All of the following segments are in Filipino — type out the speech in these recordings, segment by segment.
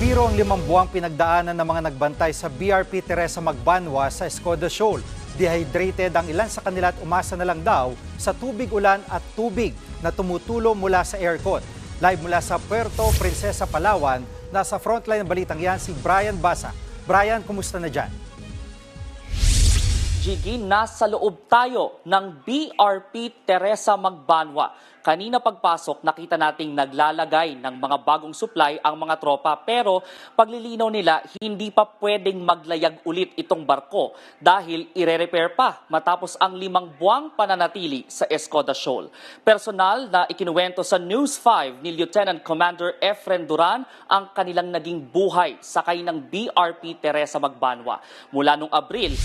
Biro ang limang buwang pinagdaanan ng mga nagbantay sa BRP Teresa Magbanwa sa Escoda Shoal. Dehydrated ang ilan sa kanila at umasa na lang daw sa tubig ulan at tubig na tumutulo mula sa aircon. Live mula sa Puerto Princesa, Palawan, nasa frontline ng balitang yan si Brian Basa. Brian, kumusta na dyan? Jiggy, nasa loob tayo ng BRP Teresa Magbanwa. Kanina pagpasok, nakita nating naglalagay ng mga bagong supply ang mga tropa pero paglilinaw nila, hindi pa pwedeng maglayag ulit itong barko dahil ire-repair pa matapos ang limang buwang pananatili sa Escoda Shoal. Personal na ikinuwento sa News 5 ni Lieutenant Commander Efren Duran ang kanilang naging buhay sakay ng BRP Teresa Magbanwa. Mula nung Abril,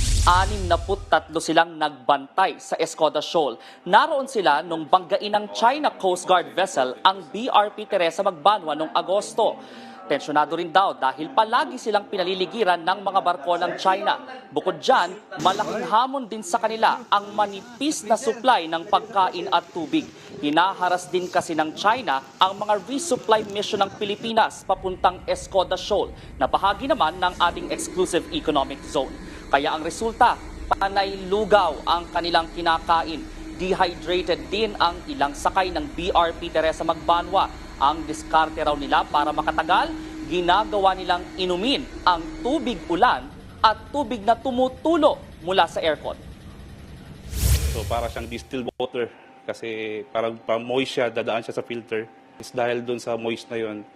63 silang nagbantay sa Escoda Shoal. Naroon sila nung banggain ng China Coast Guard vessel ang BRP Teresa Magbanwa noong Agosto. Tensyonado rin daw dahil palagi silang pinaliligiran ng mga barko ng China. Bukod dyan, malaking hamon din sa kanila ang manipis na supply ng pagkain at tubig. Hinaharas din kasi ng China ang mga resupply mission ng Pilipinas papuntang Escoda Shoal na bahagi naman ng ating exclusive economic zone. Kaya ang resulta, panay lugaw ang kanilang kinakain. Dehydrated din ang ilang sakay ng BRP Teresa Magbanwa. Ang diskarte raw nila para makatagal, ginagawa nilang inumin ang tubig ulan at tubig na tumutulo mula sa aircon. So para siyang distilled water kasi parang pa moist siya, dadaan siya sa filter. Is dahil doon sa moist na yon,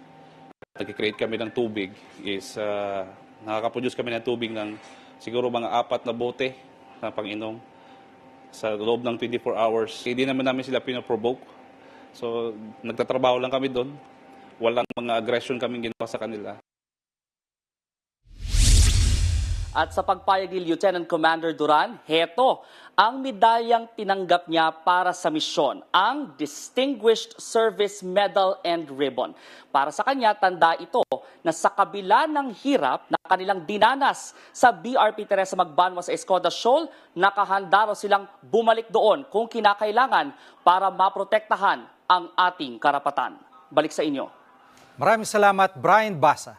nag-create kami ng tubig is uh, nakaka-produce kami ng tubig ng siguro mga apat na bote na pang-inom sa loob ng 24 hours. Hindi naman namin sila pinoprovoke. So nagtatrabaho lang kami doon. Walang mga aggression kaming ginawa sa kanila. At sa pagpayag ni Lieutenant Commander Duran, heto ang medalyang tinanggap niya para sa misyon, ang Distinguished Service Medal and Ribbon. Para sa kanya, tanda ito na sa kabila ng hirap na kanilang dinanas sa BRP Teresa Magbanwa sa Escoda Shoal, nakahanda silang bumalik doon kung kinakailangan para maprotektahan ang ating karapatan. Balik sa inyo. Maraming salamat, Brian Basa.